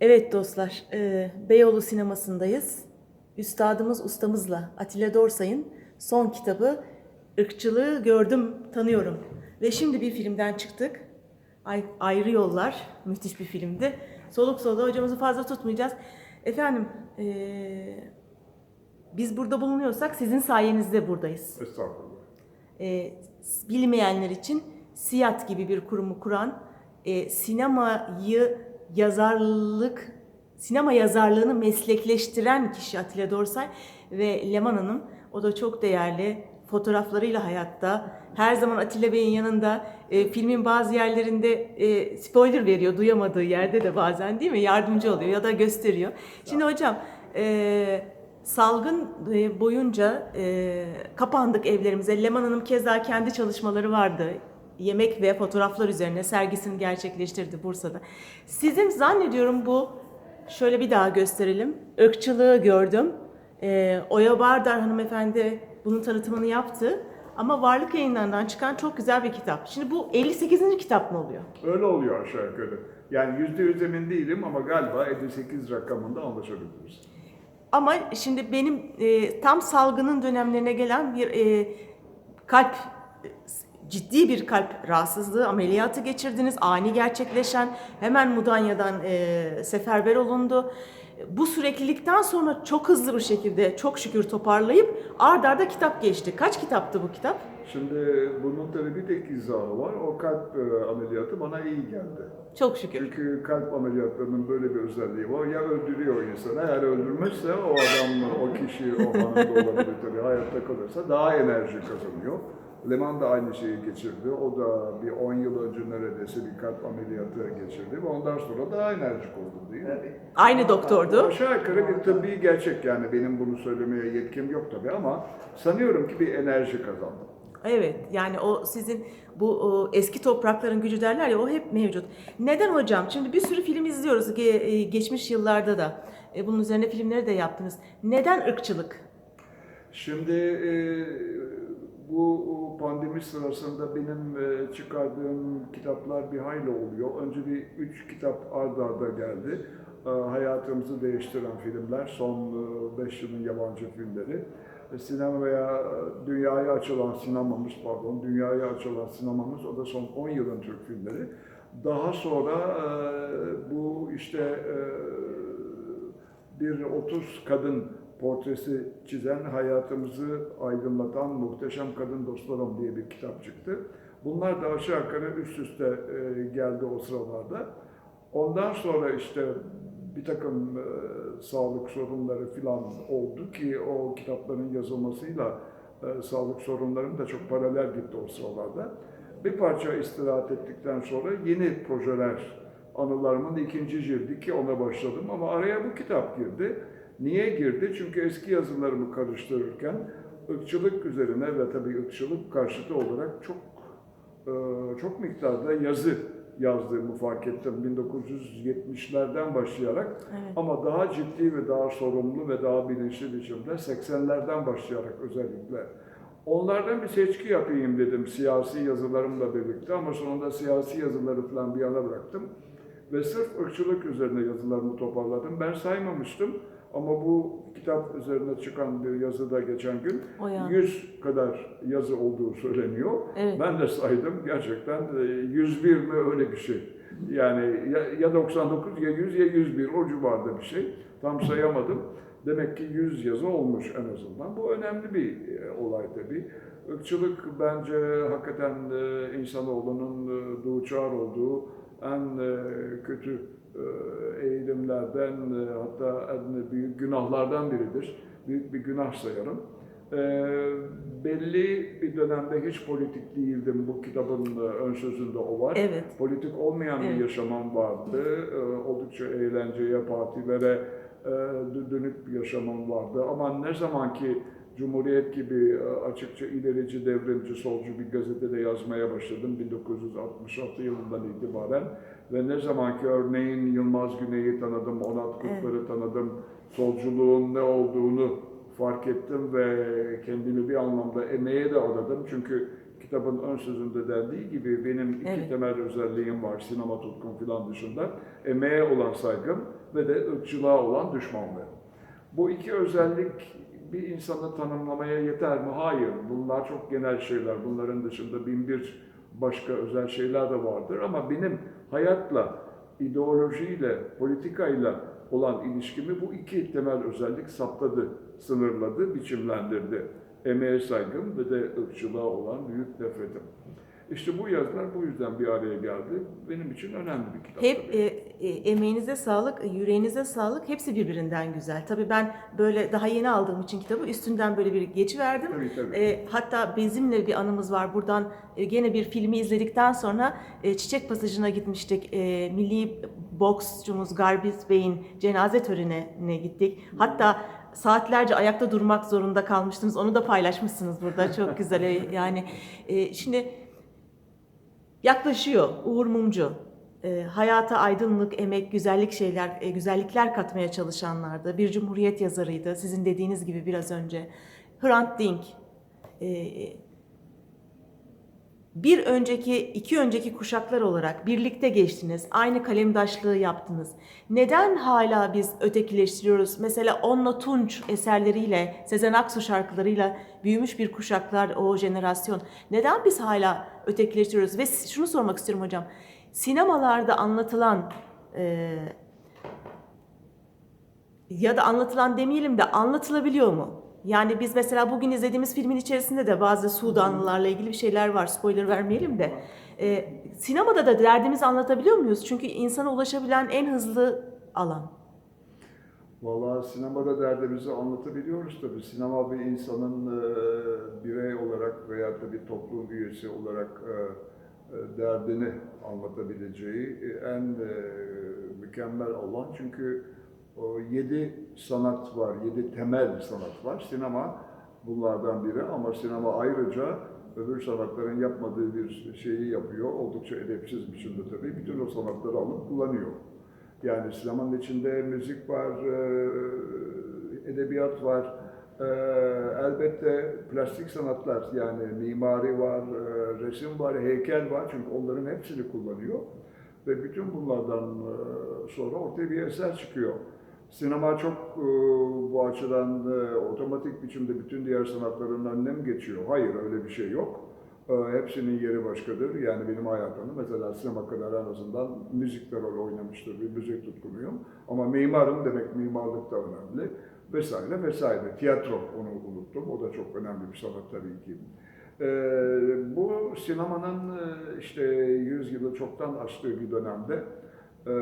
Evet dostlar, e, Beyoğlu sinemasındayız. Üstadımız ustamızla Atilla Dorsay'ın son kitabı Irkçılığı Gördüm, Tanıyorum. Ve şimdi bir filmden çıktık. Ay, Ayrı Yollar, müthiş bir filmdi. Soluk soluğa hocamızı fazla tutmayacağız. Efendim, e, biz burada bulunuyorsak sizin sayenizde buradayız. Estağfurullah. e, bilmeyenler için SİAD gibi bir kurumu kuran, e, sinemayı yazarlık, sinema yazarlığını meslekleştiren kişi Atilla Dorsay ve Leman Hanım. O da çok değerli fotoğraflarıyla hayatta. Her zaman Atilla Bey'in yanında e, filmin bazı yerlerinde e, spoiler veriyor, duyamadığı yerde de bazen değil mi? Yardımcı oluyor ya da gösteriyor. Şimdi hocam, e, Salgın e, boyunca e, kapandık evlerimize. Leman Hanım keza kendi çalışmaları vardı. Yemek ve fotoğraflar üzerine sergisini gerçekleştirdi Bursa'da. Sizin zannediyorum bu, şöyle bir daha gösterelim. Irkçılığı gördüm. E, Oya Bardar hanımefendi bunun tanıtımını yaptı. Ama Varlık Yayınları'ndan çıkan çok güzel bir kitap. Şimdi bu 58. kitap mı oluyor? Öyle oluyor aşağı yukarı. Yani yüzde yüz emin değilim ama galiba 58 rakamında anlaşabiliriz. Ama şimdi benim e, tam salgının dönemlerine gelen bir e, kalp ciddi bir kalp rahatsızlığı ameliyatı geçirdiniz. Ani gerçekleşen hemen Mudanya'dan e, seferber olundu. Bu süreklilikten sonra çok hızlı bir şekilde çok şükür toparlayıp ard arda kitap geçti. Kaç kitaptı bu kitap? Şimdi bunun tabii bir tek izahı var. O kalp e, ameliyatı bana iyi geldi. Çok şükür. Çünkü kalp ameliyatlarının böyle bir özelliği var. Ya öldürüyor insanı, eğer öldürmezse o adam, o kişi, o hanım da olabilir tabii hayatta kalırsa daha enerji kazanıyor. Leman da aynı şeyi geçirdi. O da bir 10 yıl önce neredeyse bir kalp ameliyatı geçirdi ve ondan sonra daha enerjik oldu değil mi? Aynı doktordu. Aşağı yukarı bir tıbbi gerçek yani benim bunu söylemeye yetkim yok tabii ama sanıyorum ki bir enerji kazandım. Evet yani o sizin bu o, eski toprakların gücü derler ya o hep mevcut. Neden hocam? Şimdi bir sürü film izliyoruz ge- e, geçmiş yıllarda da. E, Bunun üzerine filmleri de yaptınız. Neden ırkçılık? Şimdi e, bu pandemi sırasında benim e, çıkardığım kitaplar bir hayli oluyor. Önce bir üç kitap ard arda geldi. E, hayatımızı değiştiren filmler, son 5 yılın yabancı filmleri. E, sinemaya, e, dünyaya açılan sinemamız, pardon, dünyaya açılan sinemamız, o da son 10 yılın Türk filmleri. Daha sonra e, bu işte e, bir 30 kadın portresi çizen, hayatımızı aydınlatan Muhteşem Kadın Dostlarım diye bir kitap çıktı. Bunlar da aşağı yukarı üst üste e, geldi o sıralarda. Ondan sonra işte bir takım e, sağlık sorunları falan oldu ki o kitapların yazılmasıyla e, sağlık sorunlarım da çok paralel gitti o sıralarda. Bir parça istirahat ettikten sonra yeni projeler, anılarımın ikinci cildi ki ona başladım ama araya bu kitap girdi. Niye girdi? Çünkü eski yazılarımı karıştırırken ırkçılık üzerine ve tabii ırkçılık karşıtı olarak çok e, çok miktarda yazı yazdığımı fark ettim 1970'lerden başlayarak Evet. ama daha ciddi ve daha sorumlu ve daha bilinçli biçimde 80'lerden başlayarak özellikle. Onlardan bir seçki yapayım dedim siyasi yazılarımla birlikte ama sonunda siyasi yazıları falan bir yana bıraktım. Ve sırf ırkçılık üzerine yazılarımı toparladım. Ben saymamıştım ama bu kitap üzerine çıkan bir yazıda geçen gün O ya. 100 kadar yazı olduğu söyleniyor. Evet. Ben de saydım gerçekten e, 101 mi öyle bir şey. Yani ya, ya 99 ya 100 ya 101 o civarda bir şey. Tam sayamadım. Demek ki 100 yazı olmuş en azından. Bu önemli bir e, olay tabii. Irkçılık bence hakikaten e, insanoğlunun e, doğuçar olduğu en e, kötü eğilimlerden e, hatta en büyük günahlardan biridir. Büyük bir günah sayarım. E, belli bir dönemde hiç politik değildim. Bu kitabın e, ön sözünde o var. Evet. Politik olmayan Evet. bir yaşamam vardı. E, oldukça eğlenceye, partilere e, dö- dönük bir yaşamım vardı. Ama ne zaman ki Cumhuriyet gibi e, açıkça ilerici, devrimci, solcu bir gazetede yazmaya başladım 1966 yılından itibaren. Ve ne zaman ki örneğin Yılmaz Güney'i tanıdım, Onat Kutlar'ı tanıdım, solculuğun ne olduğunu fark ettim ve kendimi bir anlamda emeğe de adadım. Çünkü kitabın ön sözünde dendiği gibi benim iki Evet. temel özelliğim var sinema tutkum filan dışında. Emeğe olan saygım ve de ırkçılığa olan düşmanlığım. Bu iki özellik bir insanı tanımlamaya yeter mi? Hayır. Bunlar çok genel şeyler. Bunların dışında bin bir başka özel şeyler de vardır. Ama benim hayatla, ideolojiyle, politikayla olan ilişkimi bu iki temel özellik saptadı, sınırladı, biçimlendirdi. Emeğe saygım ve de ırkçılığa olan büyük nefretim. İşte bu yazılar bu yüzden bir araya geldi. Benim için önemli bir kitap. Hep tabii. e, emeğinize sağlık, yüreğinize sağlık. Hepsi birbirinden güzel. Tabii ben böyle daha yeni aldığım için kitabı üstünden böyle bir geçiverdim. Tabii, tabii. E, hatta bizimle bir anımız var. Buradan e, gene bir filmi izledikten sonra e, Çiçek Pasajı'na gitmiştik. E, milli boksçumuz Garbiz Bey'in cenaze törenine gittik. Hatta saatlerce ayakta durmak zorunda kalmıştınız. Onu da paylaşmışsınız burada. Çok güzel. E, Yani e, şimdi yaklaşıyor Uğur Mumcu. E, hayata aydınlık, emek, güzellik şeyler, e, güzellikler katmaya çalışanlardı. Bir cumhuriyet yazarıydı. Sizin dediğiniz gibi biraz önce. Hrant Dink. E, bir önceki, iki önceki kuşaklar olarak birlikte geçtiniz. Aynı kalemdaşlığı yaptınız. Neden hala biz ötekileştiriyoruz? Mesela Onno Tunç eserleriyle, Sezen Aksu şarkılarıyla büyümüş bir kuşaklar, o jenerasyon. Neden biz hala ötekileştiriyoruz? Ve şunu sormak istiyorum hocam. Sinemalarda anlatılan e, ya da anlatılan demeyelim de anlatılabiliyor mu? Yani biz mesela bugün izlediğimiz filmin içerisinde de bazı Sudanlılarla ilgili bir şeyler var. Spoiler vermeyelim de. Ee, sinemada da derdimizi anlatabiliyor muyuz? Çünkü insana ulaşabilen en hızlı alan. Vallahi sinemada derdimizi anlatabiliyoruz tabii. Sinema bir insanın e, birey olarak veya da bir toplum üyesi olarak e, e, derdini anlatabileceği e, en e, mükemmel alan. Çünkü yedi sanat var, yedi temel sanat var. Sinema bunlardan biri ama sinema ayrıca öbür sanatların yapmadığı bir şeyi yapıyor. Oldukça edepsiz biçimde tabii. Bütün o sanatları alıp kullanıyor. Yani sinemanın içinde müzik var, e, edebiyat var, e, elbette plastik sanatlar yani mimari var, e, resim var, heykel var çünkü onların hepsini kullanıyor. Ve bütün bunlardan e, sonra ortaya bir eser çıkıyor. Sinema çok e, bu açıdan e, otomatik biçimde bütün diğer sanatların önüne mi geçiyor? Hayır öyle bir şey yok. E, Hepsinin yeri başkadır. Yani benim hayatımda mesela sinema kadar en azından müzikte rol oynamıştır. Bir müzik tutkunuyum. Ama mimarım demek mimarlık da önemli. Vesaire vesaire. Tiyatro onu unuttum. O da çok önemli bir sanat tabii ki. E, bu sinemanın e, işte 100 yılı çoktan aştığı bir dönemde e,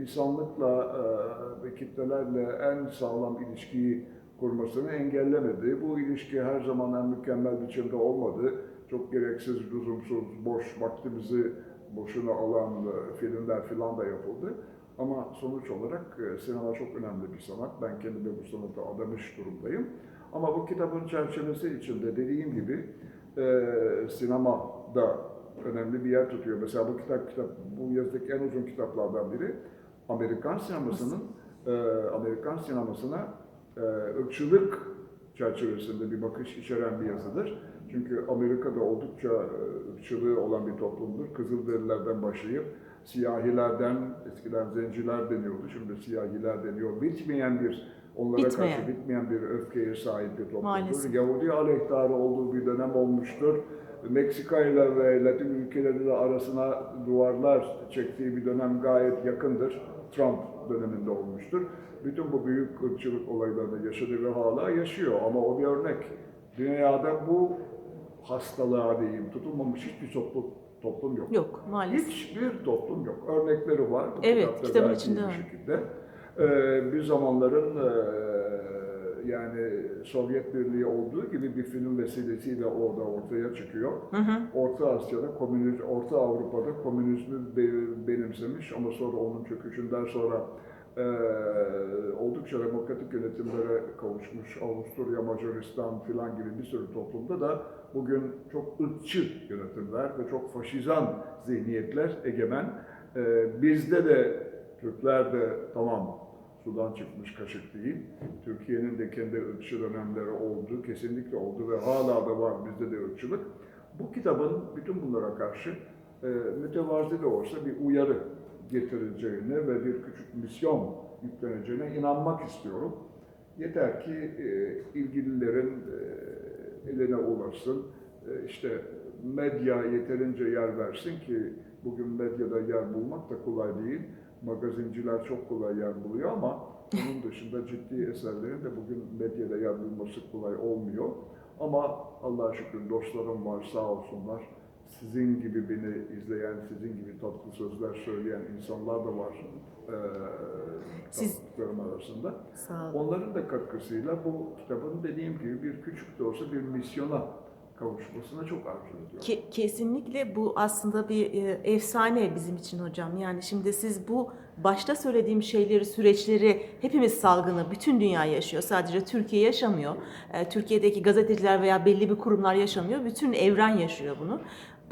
insanlıkla e, ve kitlelerle en sağlam ilişkiyi kurmasını engellemedi. Bu ilişki her zaman en mükemmel biçimde olmadı. Çok gereksiz, lüzumsuz, boş vaktimizi boşuna alan e, filmler filan da yapıldı. Ama sonuç olarak e, sinema çok önemli bir sanat. Ben kendimi bu sanata adamış durumdayım. Ama bu kitabın çerçevesi içinde dediğim gibi e, sinema da önemli bir yer tutuyor. Mesela bu kitap, kitap bu yazdaki en uzun kitaplardan biri. Amerikan sinemasının e, Amerikan sinemasına e, ırkçılık çerçevesinde bir bakış içeren bir yazıdır. Çünkü Amerika'da oldukça e, ırkçılığı olan bir toplumdur. Kızılderililerden başlayıp siyahilerden, eskiden zenciler deniyordu, şimdi siyahiler deniyor. Bitmeyen bir, onlara Bitmeyen. karşı bitmeyen bir öfkeye sahip bir toplumdur. Maalesef. Yahudi aleyhtarı olduğu bir dönem olmuştur. Meksika ile ve Latin ülkeleri arasına duvarlar çektiği bir dönem gayet yakındır. Trump döneminde olmuştur. Bütün bu büyük ırkçılık olaylarını yaşadı ve hala yaşıyor ama o bir örnek. Dünyada bu hastalığa diyeyim tutulmamış hiçbir toplum, toplum yok. Yok maalesef. Hiçbir toplum yok. Örnekleri var. Bu Evet, kitapta kitabın içinde var. şekilde. Ee, bir zamanların e, yani Sovyet Birliği olduğu gibi bir film vesilesiyle orada ortaya çıkıyor. Hı hı. Orta Asya'da, komünist, Orta Avrupa'da komünizmi be- benimsemiş ama sonra onun çöküşünden sonra e, oldukça demokratik yönetimlere kavuşmuş Avusturya, Macaristan filan gibi bir sürü toplumda da bugün çok ırkçı yönetimler ve çok faşizan zihniyetler egemen. E, bizde de Türkler de tamam sudan çıkmış kaşık değil. Türkiye'nin de kendi ırkçı dönemleri oldu, kesinlikle oldu ve hala da var bizde de ırkçılık. Bu kitabın bütün bunlara karşı e, mütevazi de olsa bir uyarı getireceğine ve bir küçük misyon yükleneceğine inanmak istiyorum. Yeter ki e, ilgililerin e, eline ulaşsın. E, işte medya yeterince yer versin ki bugün medyada yer bulmak da kolay değil. Magazinciler çok kolay yer buluyor ama bunun dışında ciddi eserlerin de bugün medyada yer bulması kolay olmuyor. Ama Allah'a şükür dostlarım var sağ olsunlar. Sizin gibi beni izleyen, sizin gibi tatlı sözler söyleyen insanlar da var e, Siz- tanıdıklarım arasında. Onların da katkısıyla bu kitabın dediğim gibi bir küçük de olsa bir misyona kavuşmasına çok arzu ediyorum. Ke- kesinlikle bu aslında bir e, efsane bizim için hocam. Yani şimdi siz bu başta söylediğim şeyleri, süreçleri hepimiz salgını bütün dünya yaşıyor. Sadece Türkiye yaşamıyor. E, Türkiye'deki gazeteciler veya belli bir kurumlar yaşamıyor. Bütün evren yaşıyor bunu.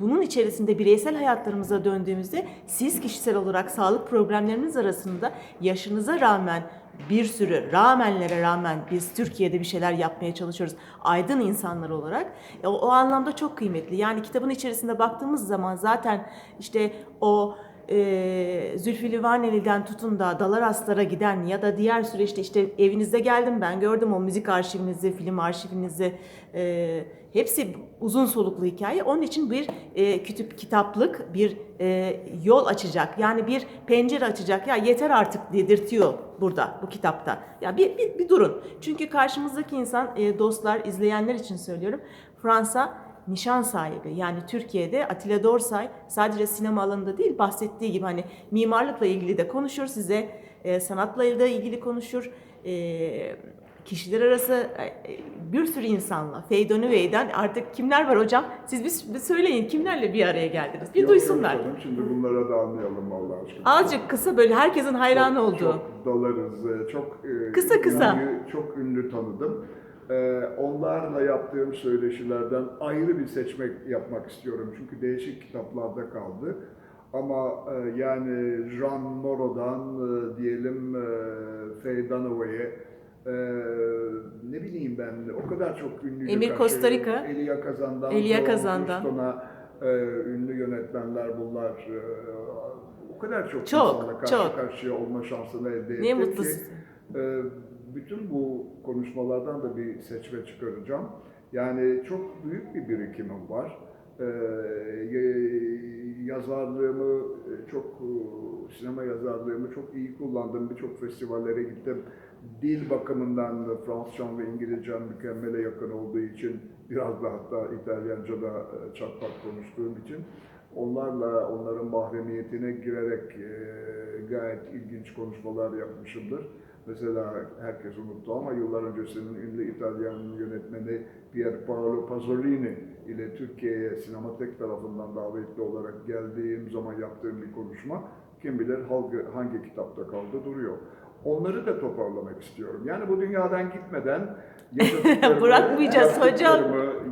Bunun içerisinde bireysel hayatlarımıza döndüğümüzde siz kişisel olarak sağlık problemleriniz arasında yaşınıza rağmen bir sürü rağmenlere rağmen biz Türkiye'de bir şeyler yapmaya çalışıyoruz. Aydın insanlar olarak. E, O, o anlamda çok kıymetli. Yani kitabın içerisinde baktığımız zaman zaten işte o e, Zülfü Livaneli'den tutun da Dalaraslara giden ya da diğer süreçte işte evinizde geldim ben gördüm o müzik arşivinizi, film arşivinizi e, hepsi uzun soluklu hikaye. Onun için bir e, kütüp kitaplık bir e, yol açacak. Yani bir pencere açacak. Ya yeter artık dedirtiyor burada bu kitapta. Ya bir, bir, bir durun. Çünkü karşımızdaki insan e, dostlar, izleyenler için söylüyorum. Fransa nişan sahibi. Yani Türkiye'de Atilla Dorsay sadece sinema alanında değil bahsettiği gibi hani mimarlıkla ilgili de konuşur size, e, sanatla da ilgili konuşur. E, kişiler arası e, bir sürü insanla, Feydon Üvey'den artık kimler var hocam? Siz bir, bir söyleyin kimlerle bir araya geldiniz? Bir Yok, yok duysunlar. canım, Şimdi bunlara dalmayalım Allah aşkına. Azıcık kısa böyle herkesin hayranı çok, olduğu. Çok dalarız. e, Çok e, Kısa kısa. ünlü- çok ünlü tanıdım. E, onlarla yaptığım söyleşilerden ayrı bir seçmek yapmak istiyorum. Çünkü değişik kitaplarda kaldı. Ama e, yani Jean Moreau'dan e, diyelim e, Faye Dunaway'e e, ne bileyim ben o kadar çok ünlü Emir Costa Rica. Elia Kazan'dan Elia Kazan'dan. Huston'a, e, ünlü yönetmenler bunlar. E, o kadar çok, Çok, insanla karşı çok. karşıya olma şansını elde ettim Ne ki mutlu size. e, bütün bu konuşmalardan da bir seçme çıkaracağım. Yani çok büyük bir birikimim var. E, y- yazarlığımı e, çok e, sinema yazarlığımı çok iyi kullandım. Birçok festivallere gittim. Dil bakımından da Fransızcam ve İngilizcem mükemmele yakın olduğu için biraz da hatta İtalyanca da e, çatlak konuştuğum için onlarla onların mahremiyetine girerek gayet ilginç konuşmalar yapmışımdır. Mesela herkes unuttu ama yıllar öncesinin ünlü İtalyan yönetmeni Pier Paolo Pasolini ile Türkiye'ye Sinematek tarafından davetli olarak geldiğim zaman yaptığım bir konuşma kim bilir hangi, hangi kitapta kaldı duruyor. Onları da toparlamak istiyorum. Yani bu dünyadan gitmeden Bırakmayacağız hocam.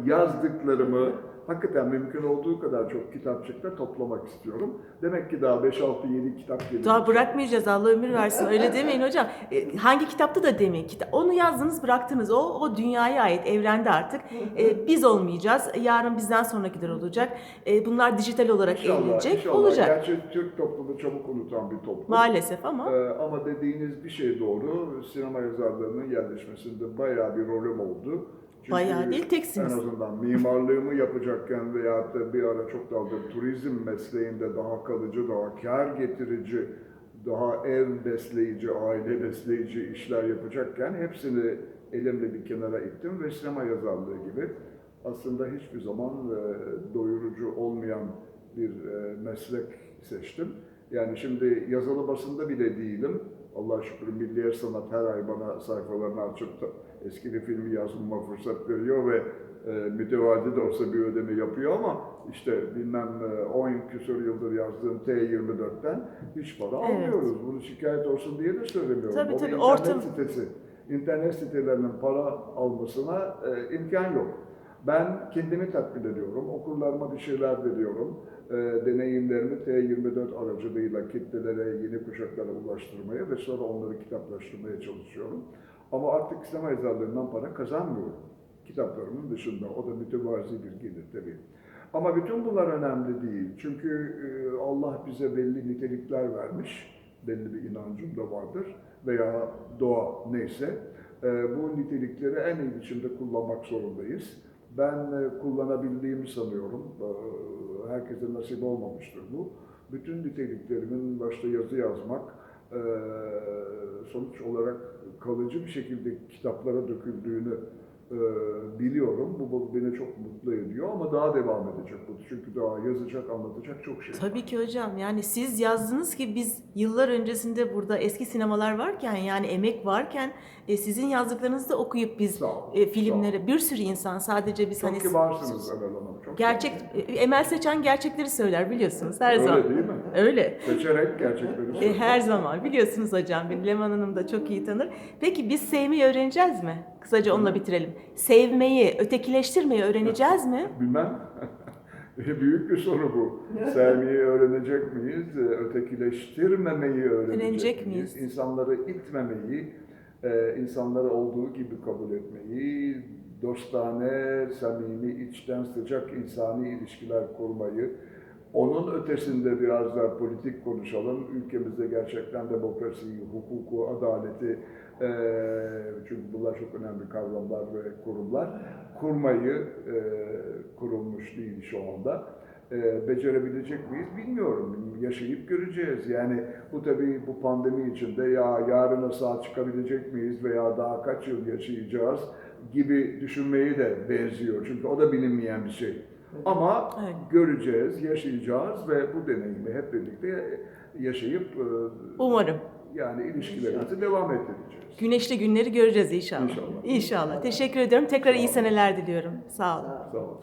yazdıklarımı hakikaten mümkün olduğu kadar çok kitapçıkta toplamak istiyorum. Demek ki daha 5-6-7 kitap geliyor. Daha bırakmayacağız Allah ömür versin öyle demeyin hocam. E, hangi kitapta da demeyin. Kita- Onu yazdınız bıraktınız o o dünyaya ait evrende artık. E, biz olmayacağız. Yarın bizden sonrakiler olacak. E, bunlar dijital olarak İnşallah, evrilecek. inşallah. Olacak. Gerçi Türk toplumu çabuk unutan bir toplum. Maalesef ama Ee, ama dediğiniz bir şey doğru. Sinema yazarlarının yerleşmesinde bayağı bir rolüm oldu. Çünkü Bayağı değil, En teksiniz. azından mimarlığımı yapacakken veyahut da bir ara çok dalga turizm mesleğinde daha kalıcı, daha kar getirici, daha ev besleyici, aile besleyici işler yapacakken hepsini elimle bir kenara ittim ve sinema yazarlığı gibi aslında hiçbir zaman e, doyurucu olmayan bir e, meslek seçtim. Yani şimdi yazılı basında bile değilim. Allah şükür Milliye Sanat her ay bana sayfalarını açıp da eski bir filmi yazmama fırsat veriyor ve e, mütevazi de olsa bir ödeme yapıyor ama işte bilmem e, 10 küsur yıldır yazdığım T24'ten hiç para Evet. almıyoruz. Bunu şikayet olsun diye de söylemiyorum. Tabii, O tabii, internet ortam- sitesi. İnternet sitelerinin para almasına e, imkan yok. Ben kendimi tatmin ediyorum, okurlarıma bir şeyler veriyorum. E, deneyimlerimi T24 aracılığıyla kitlelere, yeni kuşaklara ulaştırmaya ve sonra onları kitaplaştırmaya çalışıyorum. Ama artık sinema yazarlarından para kazanmıyorum. Kitaplarımın dışında. O da mütevazi bir gelir tabii. Ama bütün bunlar önemli değil. Çünkü e, Allah bize belli nitelikler vermiş. Belli bir inancım da vardır. Veya doğa neyse. E, bu nitelikleri en iyi biçimde kullanmak zorundayız. Ben e, kullanabildiğimi sanıyorum. E, Herkese nasip olmamıştır bu. Bütün niteliklerimin başta yazı yazmak, e, sonuç olarak kalıcı bir şekilde kitaplara döküldüğünü e, biliyorum. Bu, bu beni çok mutlu ediyor ama daha devam edecek bu. Çünkü daha yazacak, anlatacak çok şey var. Tabii ki hocam. Yani siz yazdınız ki biz yıllar öncesinde burada eski sinemalar varken yani emek varken e, sizin yazdıklarınızı da okuyup biz olun, e, filmlere bir sürü insan sadece biz Çok hani kibarsınız Emel Hanım. Çok gerçek e, Emel Seçen gerçekleri söyler biliyorsunuz her Öyle zaman. değil mi? Öyle. Seçerek gerçekleri E, her zaman biliyorsunuz hocam beni Leman Hanım da çok iyi tanır. Peki biz sevmeyi öğreneceğiz mi? Kısaca onunla bitirelim. Sevmeyi, ötekileştirmeyi öğreneceğiz mi? Bilmem. Büyük bir soru bu. Sevmeyi öğrenecek miyiz? Ötekileştirmemeyi öğrenecek, Öğrenecek miyiz? miyiz? İnsanları itmemeyi, e, insanları olduğu gibi kabul etmeyi, dostane, samimi, içten sıcak insani ilişkiler kurmayı, onun ötesinde biraz daha politik konuşalım. Ülkemizde gerçekten demokrasiyi, hukuku, adaleti, e, çünkü bunlar çok önemli kavramlar ve kurumlar, kurmayı e, kurulmuş değil şu anda. E, becerebilecek miyiz bilmiyorum. Yaşayıp göreceğiz. Yani bu tabii bu pandemi içinde ya yarına sağ çıkabilecek miyiz veya daha kaç yıl yaşayacağız gibi düşünmeyi de benziyor. Çünkü o da bilinmeyen bir şey. Ama Evet. göreceğiz, yaşayacağız ve bu deneyimi hep birlikte yaşayıp e, Umarım. yani ilişkilerimizi devam ettireceğiz. Güneşli günleri göreceğiz inşallah. İnşallah. İnşallah. Teşekkür ediyorum. Tekrar iyi seneler diliyorum. Sağ olun. sağ olun.